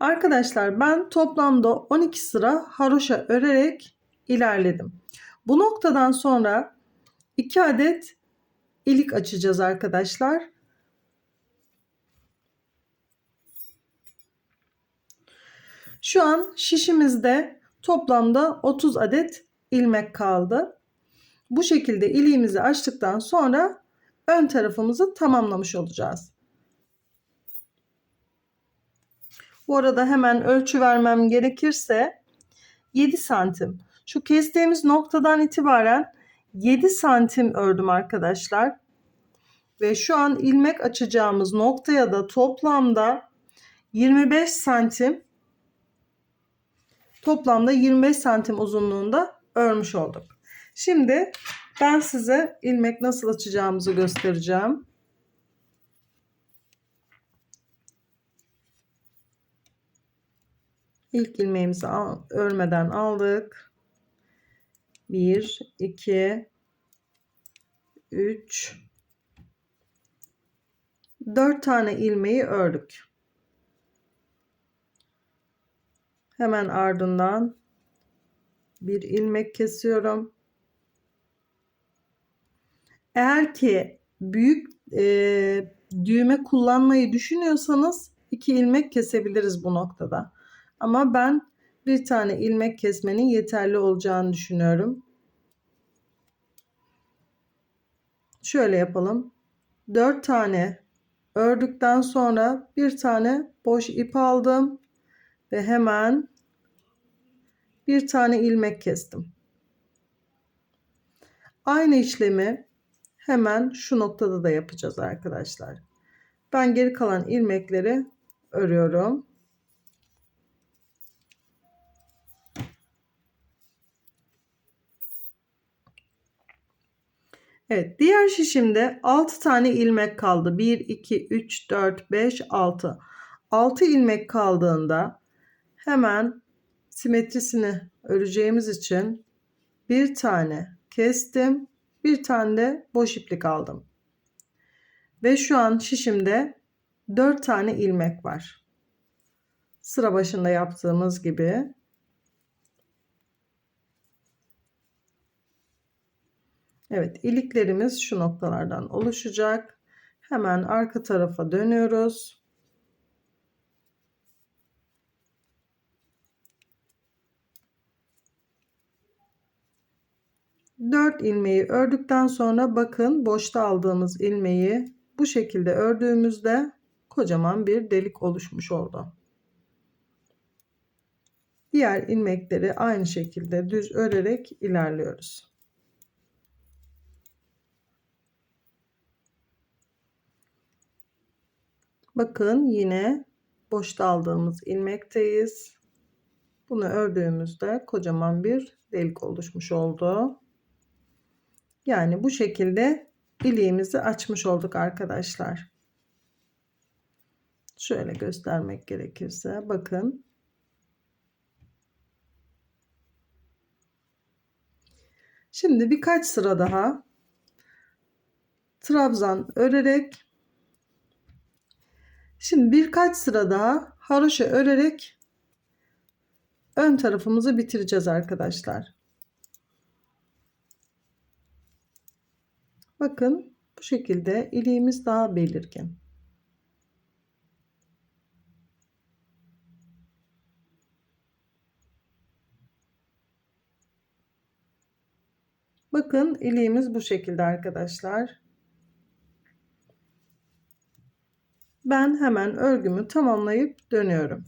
Arkadaşlar ben toplamda 12 sıra haroşa örerek ilerledim. Bu noktadan sonra 2 adet ilik açacağız arkadaşlar. Şu an şişimizde toplamda 30 adet ilmek kaldı. Bu şekilde iliğimizi açtıktan sonra ön tarafımızı tamamlamış olacağız. Bu arada hemen ölçü vermem gerekirse 7 santim. Şu kestiğimiz noktadan itibaren 7 santim ördüm arkadaşlar. Ve şu an ilmek açacağımız noktaya da toplamda 25 santim toplamda 25 santim uzunluğunda örmüş olduk. Şimdi ben size ilmek nasıl açacağımızı göstereceğim. İlk ilmeğimizi al, örmeden aldık. 1 2 3 4 tane ilmeği ördük. Hemen ardından bir ilmek kesiyorum. Eğer ki büyük e, düğme kullanmayı düşünüyorsanız iki ilmek kesebiliriz bu noktada. Ama ben bir tane ilmek kesmenin yeterli olacağını düşünüyorum. Şöyle yapalım. 4 tane ördükten sonra bir tane boş ip aldım ve hemen bir tane ilmek kestim. Aynı işlemi hemen şu noktada da yapacağız arkadaşlar. Ben geri kalan ilmekleri örüyorum. Evet, diğer şişimde 6 tane ilmek kaldı. 1 2 3 4 5 6. 6 ilmek kaldığında hemen simetrisini öreceğimiz için bir tane kestim. Bir tane de boş iplik aldım. Ve şu an şişimde 4 tane ilmek var. Sıra başında yaptığımız gibi Evet iliklerimiz şu noktalardan oluşacak. Hemen arka tarafa dönüyoruz. Dört ilmeği ördükten sonra bakın boşta aldığımız ilmeği bu şekilde ördüğümüzde kocaman bir delik oluşmuş oldu. Diğer ilmekleri aynı şekilde düz örerek ilerliyoruz. Bakın yine boşta aldığımız ilmekteyiz. Bunu ördüğümüzde kocaman bir delik oluşmuş oldu. Yani bu şekilde iliğimizi açmış olduk arkadaşlar. Şöyle göstermek gerekirse bakın. Şimdi birkaç sıra daha trabzan örerek Şimdi birkaç sıra daha haroşa örerek ön tarafımızı bitireceğiz arkadaşlar. Bakın bu şekilde iliğimiz daha belirgin. Bakın iliğimiz bu şekilde arkadaşlar. Ben hemen örgümü tamamlayıp dönüyorum.